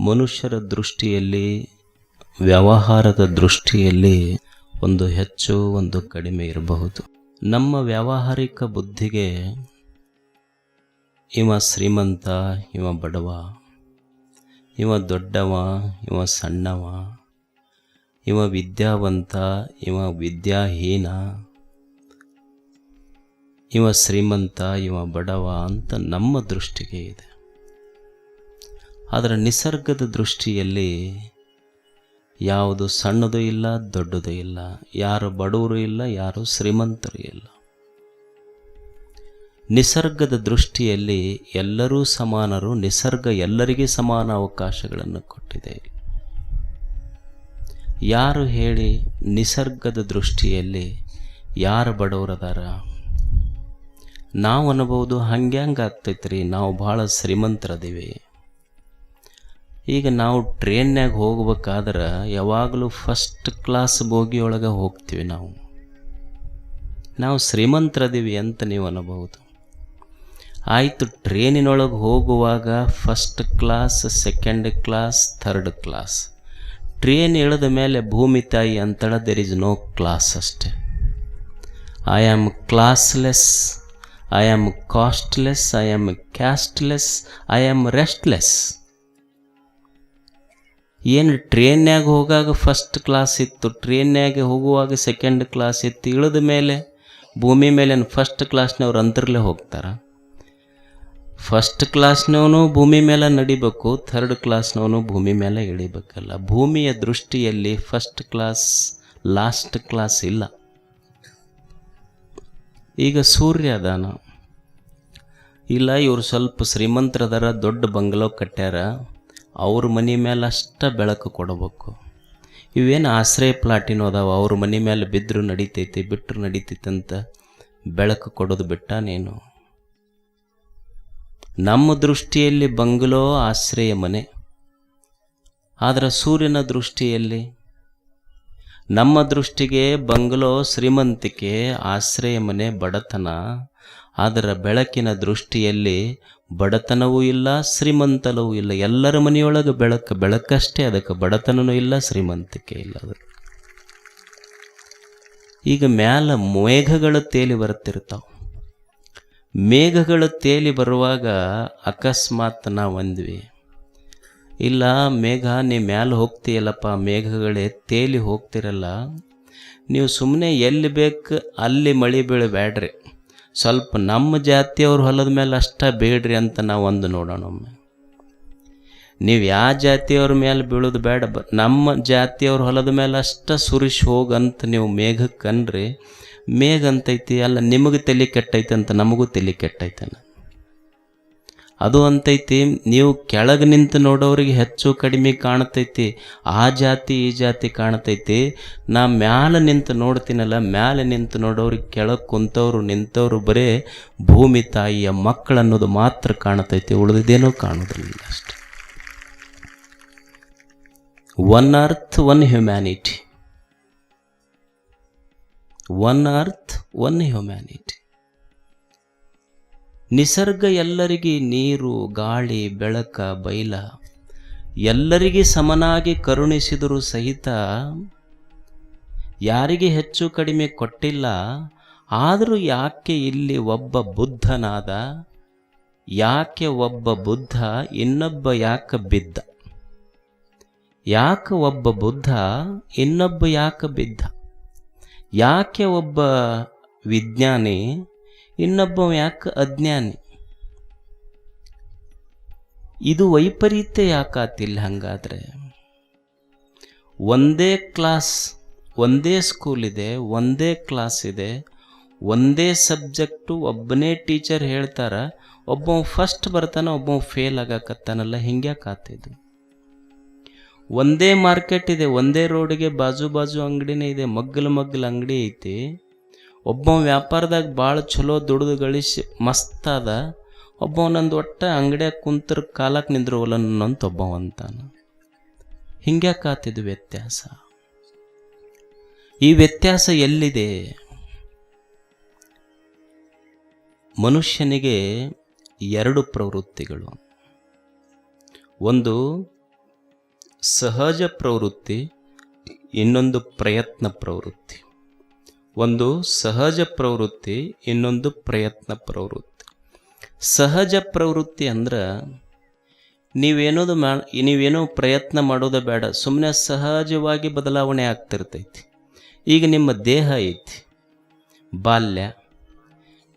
ಮನುಷ್ಯರ ದೃಷ್ಟಿಯಲ್ಲಿ, ವ್ಯವಹಾರದ ದೃಷ್ಟಿಯಲ್ಲಿ ಒಂದು ಹೆಚ್ಚು, ಒಂದು ಕಡಿಮೆ ಇರಬಹುದು. ನಮ್ಮ ವ್ಯಾವಹಾರಿಕ ಬುದ್ಧಿಗೆ, ಇವ ಶ್ರೀಮಂತ, ಇವ ಬಡವ, ಇವ ದೊಡ್ಡವ, ಇವ ಸಣ್ಣವ, ಇವ ವಿದ್ಯಾವಂತ, ಇವ ವಿದ್ಯಾಹೀನ, ಇವ ಶ್ರೀಮಂತ, ಇವ ಬಡವ ಅಂತ ನಮ್ಮ ದೃಷ್ಟಿಗೆ ಇದೆ. ಆದರೆ ನಿಸರ್ಗದ ದೃಷ್ಟಿಯಲ್ಲಿ ಯಾವುದು ಸಣ್ಣದು ಇಲ್ಲ, ದೊಡ್ಡದು ಇಲ್ಲ, ಯಾರು ಬಡವರು ಇಲ್ಲ, ಯಾರು ಶ್ರೀಮಂತರು ಇಲ್ಲ. ನಿಸರ್ಗದ ದೃಷ್ಟಿಯಲ್ಲಿ ಎಲ್ಲರೂ ಸಮಾನರು, ನಿಸರ್ಗ ಎಲ್ಲರಿಗೆ ಸಮಾನ ಅವಕಾಶಗಳನ್ನು ಕೊಟ್ಟಿದೆ. ಯಾರು ಹೇಳಿ ನಿಸರ್ಗದ ದೃಷ್ಟಿಯಲ್ಲಿ ಯಾರು ಬಡವರದಾರ? ನಾವು ಅನ್ಬೋದು ಹಂಗ್ಯಾಂಗೆ ಆಗ್ತೈತ್ರಿ, ನಾವು ಭಾಳ ಶ್ರೀಮಂತರದೀವಿ. ಈಗ ನಾವು ಟ್ರೈನ್ನಾಗ ಹೋಗ್ಬೇಕಾದ್ರೆ ಯಾವಾಗಲೂ ಫಸ್ಟ್ ಕ್ಲಾಸ್ ಬೋಗಿಯೊಳಗೆ ಹೋಗ್ತೀವಿ ನಾವು. ನಾವು ಶ್ರೀಮಂತರದೀವಿ ಅಂತ ನೀವು ಅನ್ನಬಹುದು ಆಯಿತು ಟ್ರೈನಿನೊಳಗೆ ಹೋಗುವಾಗ first class second class third class train ಇಳಿದ ಮೇಲೆ ಭೂಮಿ ತಾಯಿ ಅಂತಳ ದೇರ್ ಇಸ್ ನೋ ಕ್ಲಾಸ್ ಅಷ್ಟೆ. I am classless I am costless I am casteless I am restless ಏನು ಟ್ರೈನ್ಯಾಗ ಹೋಗಾಗ ಫಸ್ಟ್ ಕ್ಲಾಸ್ ಇತ್ತು. ಟ್ರೈನ್ಯಾಗ ಹೋಗುವಾಗ ಸೆಕೆಂಡ್ ಕ್ಲಾಸ್ ಇತ್ತು. ಇಳಿದ ಮೇಲೆ, ಭೂಮಿ ಮೇಲೆ ಫಸ್ಟ್ ಕ್ಲಾಸ್ನವ್ರು ಅಂತರ್ಲೆ ಹೋಗ್ತಾರ. ಫಸ್ಟ್ ಕ್ಲಾಸ್ನವನು ಭೂಮಿ ಮೇಲೆ ನಡಿಬೇಕು. ಥರ್ಡ್ ಕ್ಲಾಸ್ನವನು ಭೂಮಿ ಮೇಲೆ ಇಳಿಬೇಕಲ್ಲ. ಭೂಮಿಯ ದೃಷ್ಟಿಯಲ್ಲಿ ಫಸ್ಟ್ ಕ್ಲಾಸ್ ಲಾಸ್ಟ್ ಕ್ಲಾಸ್ ಇಲ್ಲ. ಈಗ ಸೂರ್ಯ ಅದಾನ. ಇಲ್ಲ, ಇವರು ಸ್ವಲ್ಪ ಶ್ರೀಮಂತರದಾರ ದೊಡ್ಡ ಬಂಗ್ಲೋ ಕಟ್ಟ್ಯಾರ ಅವ್ರ ಮನೆ ಮೇಲೆ ಅಷ್ಟ ಬೆಳಕು ಕೊಡಬೇಕು. ಇವೇನು ಆಶ್ರಯ ಪ್ಲಾಟಿನೂ ಅದಾವ, ಅವ್ರ ಮನೆ ಮೇಲೆ ಬಿದ್ದರೂ ನಡಿತೈತಿ ಬಿಟ್ಟರು ನಡಿತೈತಿ ಅಂತ ಬೆಳಕು ಕೊಡೋದು ಬಿಟ್ಟ ನೀನು ನಮ್ಮ ದೃಷ್ಟಿಯಲ್ಲಿ ಬಂಗ್ಲೋ ಆಶ್ರಯ ಮನೆ, ಆದರೆ ಸೂರ್ಯನ ದೃಷ್ಟಿಯಲ್ಲಿ ನಮ್ಮ ದೃಷ್ಟಿಗೆ ಬಂಗ್ಲೋ ಶ್ರೀಮಂತಿಕೆ ಆಶ್ರಯ ಮನೆ ಬಡತನ. ಅದರ ಬೆಳಕಿನ ದೃಷ್ಟಿಯಲ್ಲಿ ಬಡತನವೂ ಇಲ್ಲ ಶ್ರೀಮಂತನವೂ ಇಲ್ಲ. ಎಲ್ಲರ ಮನೆಯೊಳಗೆ ಬೆಳಕು, ಬೆಳಕಷ್ಟೇ. ಅದಕ್ಕೆ ಬಡತನವೂ ಇಲ್ಲ, ಶ್ರೀಮಂತಿಕೆ ಇಲ್ಲ ಅದಕ್ಕೆ ಈಗ ಮ್ಯಾಲ ಮೇಘಗಳು ತೇಲಿ ಬರುತ್ತಿರ್ತಾವೆ. ಮೇಘಗಳು ತೇಲಿ ಬರುವಾಗ ಅಕಸ್ಮಾತ್ ನಾವು ಅಂದ್ವಿ ಇಲ್ಲ, ಮೇಘ, ನೀ ಮ್ಯಾಲೆ ಹೋಗ್ತೀಯಲ್ಲಪ್ಪ, ಮೇಘಗಳೇ ತೇಲಿ ಹೋಗ್ತಿರಲ್ಲ. ನೀವು ಸುಮ್ಮನೆ ಎಲ್ಲಿ ಬೇಕು ಅಲ್ಲಿ ಮಳೆ ಬೀಳಬೇಡ್ರಿ. ಸ್ವಲ್ಪ ನಮ್ಮ ಜಾತಿಯವ್ರ ಹೊಲದ ಮೇಲೆ ಅಷ್ಟ ಬೇಡ್ರಿ ಅಂತ ನಾವು ಒಂದು ನೋಡೋಣ ಒಮ್ಮೆ. ನೀವು ಯಾವ ಜಾತಿಯವ್ರ ಮೇಲೆ ಬೀಳೋದು ಬೇಡ, ಬ, ನಮ್ಮ ಜಾತಿಯವ್ರ ಹೊಲದ ಮೇಲೆ ಅಷ್ಟ ಸುರಿಶ್ ಹೋಗಂತ ನೀವು ಮೇಘಕ್ಕೆ ಅನ್ರಿ ಮೇಘ ಅಂತೈತಿ, ಅಲ್ಲ ನಿಮಗೆ ತಲೆ ಕೆಟ್ಟೈತೆ ಅಂತ ನಮಗೂ ತಲೆ ಕೆಟ್ಟೈತನ ಅದು ಅಂತೈತಿ, ನೀವು ಕೆಳಗೆ ನಿಂತು ನೋಡೋರಿಗೆ ಹೆಚ್ಚು ಕಡಿಮೆ ಕಾಣ್ತೈತಿ, ಆ ಜಾತಿ, ಈ ಜಾತಿ ಕಾಣ್ತೈತಿ. ನಾ ಮ್ಯಾಲೆ ನಿಂತು ನೋಡ್ತೀನಲ್ಲ, ಮ್ಯಾಲೆ ನಿಂತು ನೋಡೋರಿಗೆ ಕೆಳಗೆ ಕುಂತವ್ರು, ನಿಂತವ್ರು ಬರೇ ಭೂಮಿ ತಾಯಿಯ ಮಕ್ಕಳು ಅನ್ನೋದು ಮಾತ್ರ ಕಾಣ್ತೈತಿ ಉಳಿದಿದ್ದೇನೋ ಕಾಣೋದಿಲ್ಲ ಅಷ್ಟೆ. One earth one humanity one earth one humanity ನಿಸರ್ಗ ಎಲ್ಲರಿಗೆ ನೀರು, ಗಾಳಿ, ಬೆಳಕ, ಬೈಲ. ಎಲ್ಲರಿಗೆ ಸಮನಾಗಿ ಕರುಣಿಸಿದರೂ ಸಹಿತ ಯಾರಿಗೆ ಹೆಚ್ಚು ಕಡಿಮೆ ಕೊಟ್ಟಿಲ್ಲ, ಆದರೂ ಯಾಕೆ ಇಲ್ಲಿ ಒಬ್ಬ ಬುದ್ಧನಾದ? ಯಾಕೆ ಒಬ್ಬ ಬುದ್ಧ, ಇನ್ನೊಬ್ಬ ಯಾಕೆ ಬಿದ್ದ? ಯಾಕೆ ಒಬ್ಬ ಬುದ್ಧ, ಇನ್ನೊಬ್ಬ ಯಾಕೆ ಬಿದ್ದ? ಯಾಕೆ ಒಬ್ಬ ವಿಜ್ಞಾನಿ ಇನ್ನೊಬ್ಬ ಯಾಕೆ ಅಜ್ಞಾನಿ? ಇದು ವೈಪರೀತ್ಯ ಯಾಕಾತಿಲ್ಲ ಹಂಗಾದ್ರೆ? ಒಂದೇ ಕ್ಲಾಸ್, ಒಂದೇ ಸ್ಕೂಲ್ ಇದೆ, ಒಂದೇ ಕ್ಲಾಸ್ ಇದೆ, ಒಂದೇ ಸಬ್ಜೆಕ್ಟು ಒಬ್ಬನೇ ಟೀಚರ್ ಹೇಳ್ತಾರ ಒಬ್ಬ ಫಸ್ಟ್ ಬರ್ತಾನ ಒಬ್ಬ ಫೇಲ್ ಆಗಕತ್ತಾನಲ್ಲ ಹಿಂಗ್ಯಾಕಾತಿದ್ದು ಒಂದೇ ಮಾರ್ಕೆಟ್ ಇದೆ, ಒಂದೇ ರೋಡಿಗೆ ಬಾಜು ಬಾಜು ಅಂಗಡಿನೇ ಇದೆ, ಮಗ್ಗಲು ಮಗ್ಗಲು ಅಂಗಡಿ ಐತಿ. ಒಬ್ಬ ವ್ಯಾಪಾರದಾಗ ಭಾಳ ಚಲೋ ದುಡಿದು ಗಳಿಸಿ ಮಸ್ತ್ ಅದ ಒಬ್ಬ ನಂದು ಒಟ್ಟ ಅಂಗಡಿಯಾಗ ಕುಂತರ ಕಾಲಕ್ಕೆ ನಿಂದ್ರವಲ್ಲ ಅಂತ ಒಬ್ಬ ಅಂತಾನ. ಹಿಂಗ್ಯಾಕಾತಿದ್ದು ವ್ಯತ್ಯಾಸ. ಈ ವ್ಯತ್ಯಾಸ ಎಲ್ಲಿದೆ? ಮನುಷ್ಯನಿಗೆ ಎರಡು ಪ್ರವೃತ್ತಿಗಳು. ಒಂದು ಸಹಜ ಪ್ರವೃತ್ತಿ, ಇನ್ನೊಂದು ಪ್ರಯತ್ನ ಪ್ರವೃತ್ತಿ. ಒಂದು ಸಹಜ ಪ್ರವೃತ್ತಿ, ಇನ್ನೊಂದು ಪ್ರಯತ್ನ ಪ್ರವೃತ್ತಿ. ಸಹಜ ಪ್ರವೃತ್ತಿ ಅಂದ್ರೆ ನೀವೇನೋದು ಮಾ, ನೀವೇನೋ ಪ್ರಯತ್ನ ಮಾಡೋದು ಬೇಡ ಸುಮ್ಮನೆ ಸಹಜವಾಗಿ ಬದಲಾವಣೆ ಆಗ್ತಿರ್ತೈತಿ. ಈಗ ನಿಮ್ಮ ದೇಹ ಐತಿ, ಬಾಲ್ಯ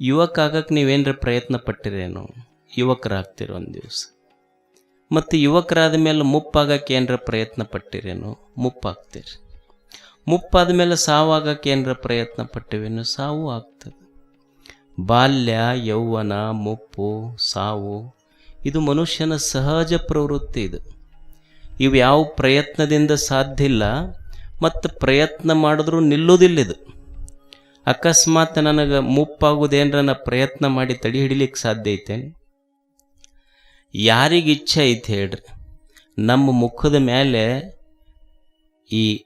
ಯುವಕ ಆಗಕ್ಕೆ ನೀವೇನರ ಪ್ರಯತ್ನ ಪಟ್ಟಿರೇನೋ, ಯುವಕರಾಗ್ತಿರೋ ಒಂದು ದಿವಸ. ಮತ್ತು ಯುವಕರಾದ ಮೇಲೆ ಮುಪ್ಪಾಗಕ್ಕೆ ಏನರ ಪ್ರಯತ್ನ ಪಟ್ಟಿರೇನೋ, ಮುಪ್ಪಾಗ್ತೀರಿ. ಮುಪ್ಪಾದ ಮೇಲೆ ಸಾವಾಗಕ್ಕೆ ಏನರ ಪ್ರಯತ್ನ ಪಟ್ಟಿವೇನೋ ಸಾವು ಆಗ್ತದೆ. ಬಾಲ್ಯ, ಯೌವನ, ಮುಪ್ಪು, ಸಾವು, ಇದು ಮನುಷ್ಯನ ಸಹಜ ಪ್ರವೃತ್ತಿ ಇದು. ಇವು ಯಾವ ಪ್ರಯತ್ನದಿಂದ ಸಾಧ್ಯ ಇಲ್ಲ, ಮತ್ತು ಪ್ರಯತ್ನ ಮಾಡಿದ್ರೂ ನಿಲ್ಲೋದಿಲ್ಲ ಇದು. ಅಕಸ್ಮಾತ್ ನನಗೆ ಮುಪ್ಪಾಗೋದೇನರ ನಾ ಪ್ರಯತ್ನ ಮಾಡಿ ತಡಿ ಹಿಡಿಲಿಕ್ಕೆ ಸಾಧ್ಯ ಐತೇನು? ಯಾರಿಗೆ ಇಚ್ಛೆ ಐತೆ ಹೇಳ್ರಿ? ನಮ್ಮ ಮುಖದ ಮೇಲೆ ಈ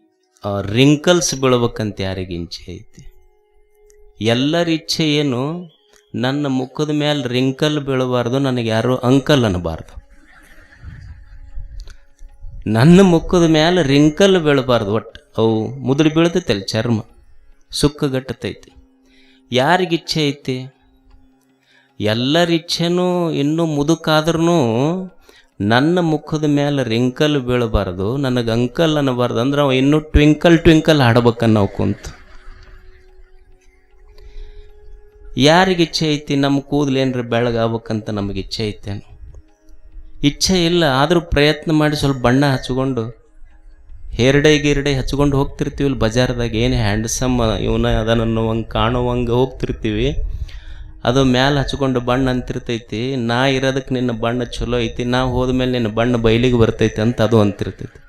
ರಿಂಕಲ್ಸ್ ಬೀಳ್ಬೇಕಂತ ಯಾರಿಗೆ ಇಚ್ಛೆ ಐತಿ? ಎಲ್ಲರ ಇಚ್ಛೆ ಏನು? ನನ್ನ ಮುಖದ ಮೇಲೆ ರಿಂಕಲ್ ಬೀಳಬಾರ್ದು, ನನಗೆ ಯಾರು ಅಂಕಲ್ ಅನ್ನಬಾರ್ದು. ನನ್ನ ಮುಖದ ಮೇಲೆ ರಿಂಕಲ್ ಬೀಳಬಾರ್ದು ಒಟ್ಟು ಅವು ಮುದುಡಿ ಬೀಳ್ತೈತಲ್ಲ ಚರ್ಮ, ಸುಕ್ಕಗಟ್ಟತೈತಿ. ಯಾರಿಗೆ ಇಚ್ಛೆ ಐತಿ? ಎಲ್ಲರ ಇಚ್ಛೆನೂ ಇನ್ನೂ ಮುದುಕಾದ್ರೂ ನನ್ನ ಮುಖದ ಮೇಲೆ ರಿಂಕಲ್ ಬೀಳಬಾರ್ದು, ನನಗೆ ಅಂಕಲ್ ಅನ್ನಬಾರ್ದು, ಅಂದ್ರೆ ಅವ ಇನ್ನೂ ಟ್ವಿಂಕಲ್ ಟ್ವಿಂಕಲ್ ಹಾಡ್ಬೇಕನ್ನ ನಾವು ಕುಂತು. ಯಾರಿಗೆ ಇಚ್ಛೆ ಐತಿ ನಮ್ಮ ಕೂದಲೇನ್ರ ಬೆಳಗಾಗ್ಬೇಕಂತ ನಮಗೆ ಇಚ್ಛೆ ಐತೇನು ಇಚ್ಛೆ ಇಲ್ಲ, ಆದರೂ ಪ್ರಯತ್ನ ಮಾಡಿ ಸ್ವಲ್ಪ ಬಣ್ಣ ಹಚ್ಕೊಂಡು, ಹೇರ್ಡೆ ಗಿರ್ಡೆ ಹಚ್ಕೊಂಡು ಹೋಗ್ತಿರ್ತೀವಿ ಇಲ್ಲಿ ಬಜಾರ್ದಾಗ, ಏನು ಹ್ಯಾಂಡ್ಸಮ್, ಇವನ ಅದನ್ನು ಹಂಗೆ ಕಾಣುವಂಗೆ ಹೋಗ್ತಿರ್ತೀವಿ. ಅದು ಮ್ಯಾಲೆ ಹಚ್ಕೊಂಡು ಬಣ್ಣ ಅಂತಿರ್ತೈತಿ. ನಾ ಇರೋದಕ್ಕೆ ನಿನ್ನ ಬಣ್ಣ ಚಲೋ ಐತಿ, ನಾ ಹೋದ್ಮೇಲೆ ನಿನ್ನ ಬಣ್ಣ ಬಯಲಿಗೆ ಬರ್ತೈತಿ ಅಂತ ಅದು ಅಂತಿರ್ತೈತಿ.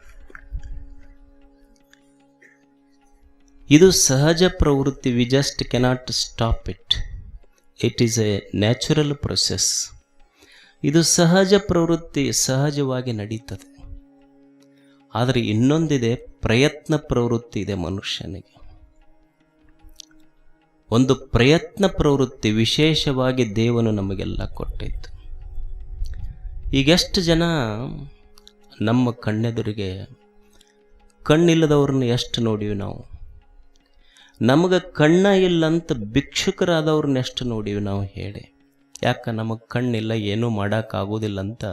ಇದು ಸಹಜ ಪ್ರವೃತ್ತಿ we just cannot stop it it is a natural process ಇದು ಸಹಜ ಪ್ರವೃತ್ತಿ ಸಹಜವಾಗಿ ನಡೀತದೆ. ಆದರೆ ಇನ್ನೊಂದಿದೆ ಪ್ರಯತ್ನ ಪ್ರವೃತ್ತಿ ಇದೆ ಮನುಷ್ಯನಿಗೆ. ಒಂದು ಪ್ರಯತ್ನ ಪ್ರವೃತ್ತಿ ವಿಶೇಷವಾಗಿ ದೇವನು ನಮಗೆಲ್ಲ ಕೊಟ್ಟಿತ್ತು ಈಗೆಷ್ಟು ಜನ ನಮ್ಮ ಕಣ್ಣೆದುರಿಗೆ ಕಣ್ಣಿಲ್ಲದವ್ರನ್ನ ಎಷ್ಟು ನೋಡೀವಿ ನಾವು? ನಮಗೆ ಕಣ್ಣ ಇಲ್ಲಂತ ಭಿಕ್ಷುಕರಾದವ್ರನ್ನ ಎಷ್ಟು ನೋಡೀವಿ ನಾವು ಹೇಳಿ. ಯಾಕೆ ನಮಗೆ ಕಣ್ಣಿಲ್ಲ, ಏನೂ ಮಾಡೋಕ್ಕಾಗೋದಿಲ್ಲ ಅಂತ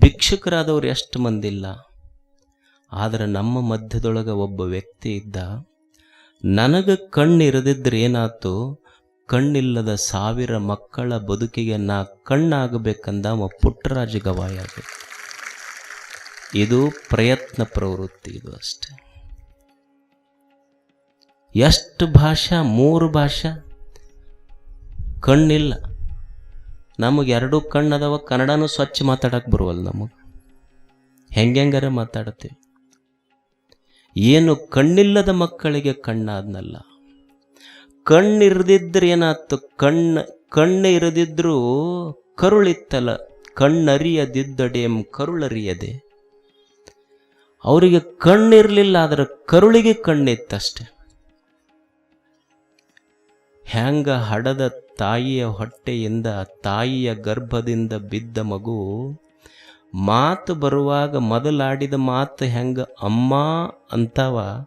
ಭಿಕ್ಷುಕರಾದವ್ರು ಎಷ್ಟು ಮಂದಿಲ್ಲ. ಆದರೆ ನಮ್ಮ ಮಧ್ಯದೊಳಗೆ ಒಬ್ಬ ವ್ಯಕ್ತಿ ಇದ್ದ. ನನಗೆ ಕಣ್ಣು ಇರದಿದ್ರೆ ಏನಾಯ್ತು? ಕಣ್ಣಿಲ್ಲದ ಸಾವಿರ ಮಕ್ಕಳ ಬದುಕಿಗೆ ನಾ ಕಣ್ಣಾಗಬೇಕಂದ ಅವ ಪುಟ್ಟರಾಜ ಗವಾಯ ಇದು ಪ್ರಯತ್ನ ಪ್ರವೃತ್ತಿ ಇದು ಅಷ್ಟೆ. ಎಷ್ಟು ಭಾಷಾ? ಮೂರು ಭಾಷಾ? ಕಣ್ಣಿಲ್ಲ. ನಮಗೆ ಎರಡೂ ಕಣ್ಣದವ, ಕನ್ನಡನೂ ಸ್ವಚ್ಛ ಮಾತಾಡಕ್ಕೆ ಬರುವಲ್ಲ ನಮಗೆ. ಹೆಂಗೆಂಗಾರ ಮಾತಾಡ್ತೀವಿ. ಏನು ಕಣ್ಣಿಲ್ಲದ ಮಕ್ಕಳಿಗೆ ಕಣ್ಣಾದ್ನಲ್ಲ. ಕಣ್ಣಿರದಿದ್ರೆ ಏನಾಯ್ತು ಕಣ್ಣು ಕಣ್ಣು ಇರದಿದ್ರೂ ಕರುಳಿತ್ತಲ್ಲ ಕಣ್ಣರಿಯದಿದ್ದಡೆಂ ಕರುಳರಿಯದೆ. ಅವರಿಗೆ ಕಣ್ಣಿರಲಿಲ್ಲ ಆದರೆ ಕರುಳಿಗೆ ಕಣ್ಣಿತ್ತಷ್ಟೆ. ಹ್ಯಾಂಗ ಹಡದ ತಾಯಿಯ ಹೊಟ್ಟೆಯಿಂದ ತಾಯಿಯ ಗರ್ಭದಿಂದ ಬಿದ್ದ ಮಗು ಮಾತು ಬರುವಾಗ ಮೊದಲಾಡಿದ ಮಾತು ಹೆಂಗೆ ಅಮ್ಮ ಅಂತಾವ?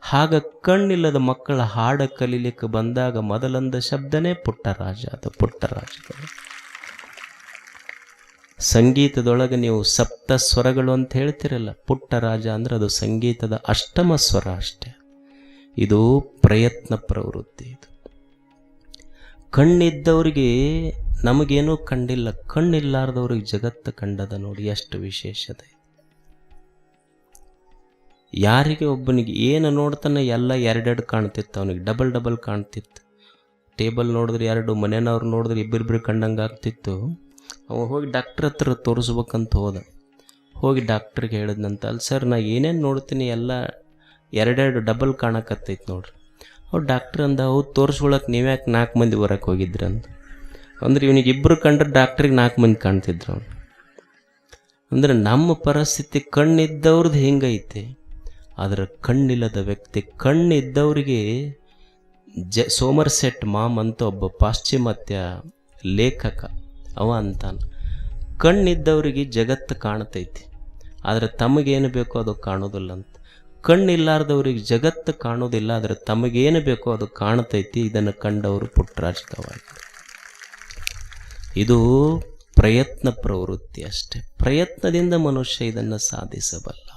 ಹಾಗ ಕಣ್ಣಿಲ್ಲದ ಮಕ್ಕಳ ಹಾಡ ಕಲೀಲಿಕ್ಕೆ ಬಂದಾಗ ಮೊದಲಂದ ಶಬ್ದನೇ ಪುಟ್ಟರಾಜ ಅದು ಪುಟ್ಟರಾಜ ಸಂಗೀತದೊಳಗೆ ನೀವು ಸಪ್ತ ಸ್ವರಗಳು ಅಂತ ಹೇಳ್ತಿರಲ್ಲ ಪುಟ್ಟರಾಜ ಅಂದ್ರೆ ಅದು ಸಂಗೀತದ ಅಷ್ಟಮ ಸ್ವರ ಅಷ್ಟೇ. ಇದು ಪ್ರಯತ್ನ ಪ್ರವೃತ್ತಿ ಇದು. ಕಣ್ಣಿದ್ದವರಿಗೆ ನಮಗೇನೂ ಕಂಡಿಲ್ಲ ಕಣ್ಣಿಲ್ಲಾರ್ದವ್ರಿಗೆ ಜಗತ್ತು ಕಂಡದ ನೋಡಿ ಎಷ್ಟು ವಿಶೇಷತೆ. ಯಾರಿಗೆ ಒಬ್ಬನಿಗೆ ಏನು ನೋಡ್ತಾನೆ ಎಲ್ಲ ಎರಡೆರಡು ಕಾಣ್ತಿತ್ತು ಅವನಿಗೆ, ಡಬಲ್ ಡಬಲ್ ಕಾಣ್ತಿತ್ತು. ಟೇಬಲ್ ನೋಡಿದ್ರೆ ಎರಡು, ಮನೆಯವ್ರು ನೋಡಿದ್ರೆ ಇಬ್ಬಿಬ್ಬರು ಕಂಡಂಗೆ ಆಗ್ತಿತ್ತು. ಅವ ಹೋಗಿ ಡಾಕ್ಟ್ರ್ ಹತ್ರ ತೋರಿಸ್ಬೇಕಂತ ಹೋದ. ಹೋಗಿ ಡಾಕ್ಟ್ರಿಗೆ ಹೇಳಿದ್ನಂತ, ಅಲ್ಲಿ ಸರ್ ನಾ ಏನೇನು ನೋಡ್ತೀನಿ ಎಲ್ಲ ಎರಡೆರಡು ಡಬಲ್ ಕಾಣಕತ್ತೈತೆ ನೋಡ್ರಿ. ಅವ್ರು ಡಾಕ್ಟ್ರ್ ಅಂದ, ಹೌದು ತೋರಿಸ್ಕೊಳಕ್ಕೆ ನೀವ್ಯಾಕೆ ನಾಲ್ಕು ಮಂದಿ ಹೊರಕ್ಕೆ ಹೋಗಿದ್ರಿ ಅಂತ ಅಂದ್ರೆ ಇವನಿಗೆ ಇಬ್ಬರು ಕಂಡ್ರೆ ಡಾಕ್ಟ್ರಿಗೆ ನಾಲ್ಕು ಮಂದಿ ಕಾಣ್ತಿದ್ರು ಅವನು. ಅಂದ್ರೆ ನಮ್ಮ ಪರಿಸ್ಥಿತಿ ಕಣ್ಣಿದ್ದವ್ರದ್ದು ಹೆಂಗೈತೆ, ಆದರೆ ಕಣ್ಣಿಲ್ಲದ ವ್ಯಕ್ತಿ ಕಣ್ಣಿದ್ದವರಿಗೆ ಜ, ಸೋಮರ್ಸೆಟ್ ಮಾಮ್ ಅಂತ ಒಬ್ಬ ಪಾಶ್ಚಿಮಾತ್ಯ ಲೇಖಕ, ಅವ ಅಂತಾನ. ಕಣ್ಣಿದ್ದವರಿಗೆ ಜಗತ್ತು ಕಾಣ್ತೈತಿ, ಆದರೆ ತಮಗೇನು ಬೇಕೋ ಅದು ಕಾಣೋದಿಲ್ಲ ಅಂತ ಕಣ್ಣಿಲ್ಲಾರ್ದವ್ರಿಗೆ ಜಗತ್ತು ಕಾಣೋದಿಲ್ಲ, ಆದರೆ ತಮಗೇನು ಬೇಕೋ ಅದು ಕಾಣ್ತೈತಿ, ಇದನ್ನು ಕಂಡವರು ಪುಟ್ಟರಾಜಕವಾಗಿ ಇದು ಪ್ರಯತ್ನ ಪ್ರವೃತ್ತಿ ಅಷ್ಟೆ. ಪ್ರಯತ್ನದಿಂದ ಮನುಷ್ಯ ಇದನ್ನು ಸಾಧಿಸಬಲ್ಲ.